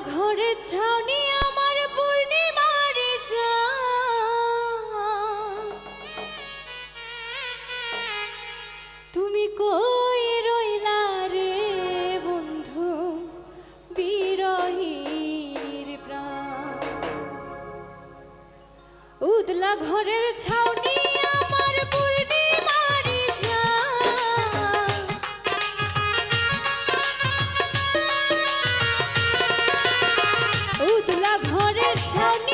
ঘরের ছাউনি আমার পূর্ণিমার তুমি কই রইলা রে বন্ধু? বিরহীর প্রা উদলা ঘরের ছাউনি didn't tell me.